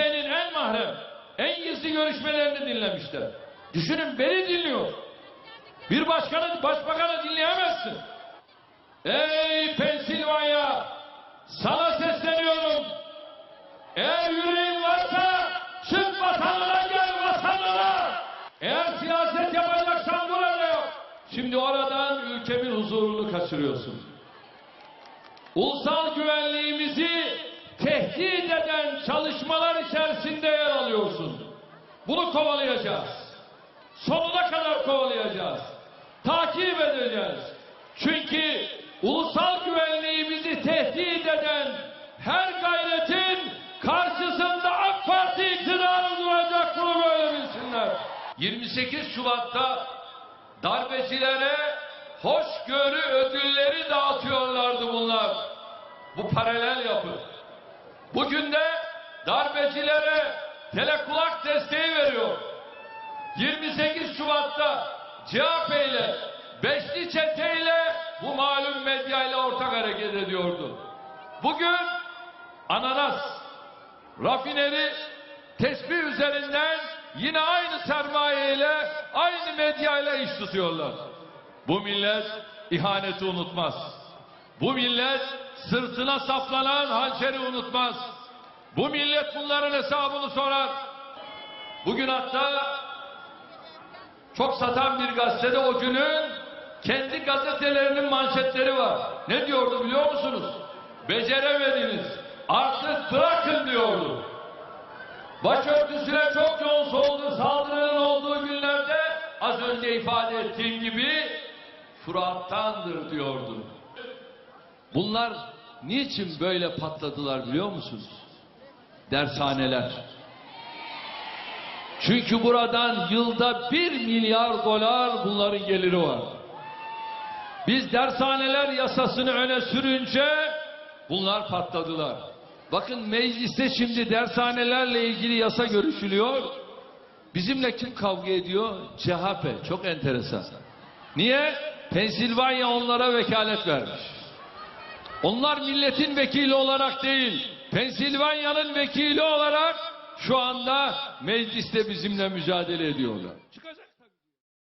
Türkiye'nin en mahrem, en gizli görüşmelerini dinlemişler. Düşünün beni dinliyor. Bir başkanı, başbakanı dinleyemezsin. Ey Pensilvanya! Sana sesleniyorum. Eğer yüreğin varsa çık vatanına gel vatanına. Eğer siyaset yapacaksan burada yok. Şimdi oradan ülkemin huzurunu kaçırıyorsun. Ulusal güvenliğimizi tehdit eden çalışmalar. Bunu kovalayacağız. Sonuna kadar kovalayacağız. Takip edeceğiz. Çünkü ulusal güvenliğimizi tehdit eden her gayretin karşısında AK Parti iktidarı duracak bunu böyle bilsinler. 28 Şubat'ta darbecilere hoşgörü ödülleri dağıtıyorlardı bunlar. Bu paralel yapı. Bugün de darbecilere telekulak desteği veriyor. 28 Şubat'ta CHP ile Beşli Çete ile bu malum medya ile ortak hareket ediyordu. Bugün ananas, rafineri, tesbih üzerinden yine aynı sermaye ile aynı medya ile iş tutuyorlar. Bu millet ihaneti unutmaz. Bu millet sırtına saplanan hançeri unutmaz. Bu millet bunların hesabını sorar. Bugün hatta çok satan bir gazetede o günün kendi gazetelerinin manşetleri var. Ne diyordu biliyor musunuz? Beceremediniz. Artık bırakın diyordu. Başörtüsüne çok yoğun soldu, saldırının olduğu günlerde az önce ifade ettiğim gibi Fırat'tandır diyordu. Bunlar niçin böyle patladılar biliyor musunuz? Dershaneler. Çünkü buradan yılda bir milyar dolar bunların geliri var. Biz dershaneler yasasını öne sürünce bunlar patladılar. Bakın mecliste şimdi dershanelerle ilgili yasa görüşülüyor. Bizimle kim kavga ediyor? CHP. Çok enteresan. Niye? Pensilvanya onlara vekalet vermiş. Onlar milletin vekili olarak değil, Pensilvanya'nın vekili olarak şu anda mecliste bizimle mücadele ediyorlar.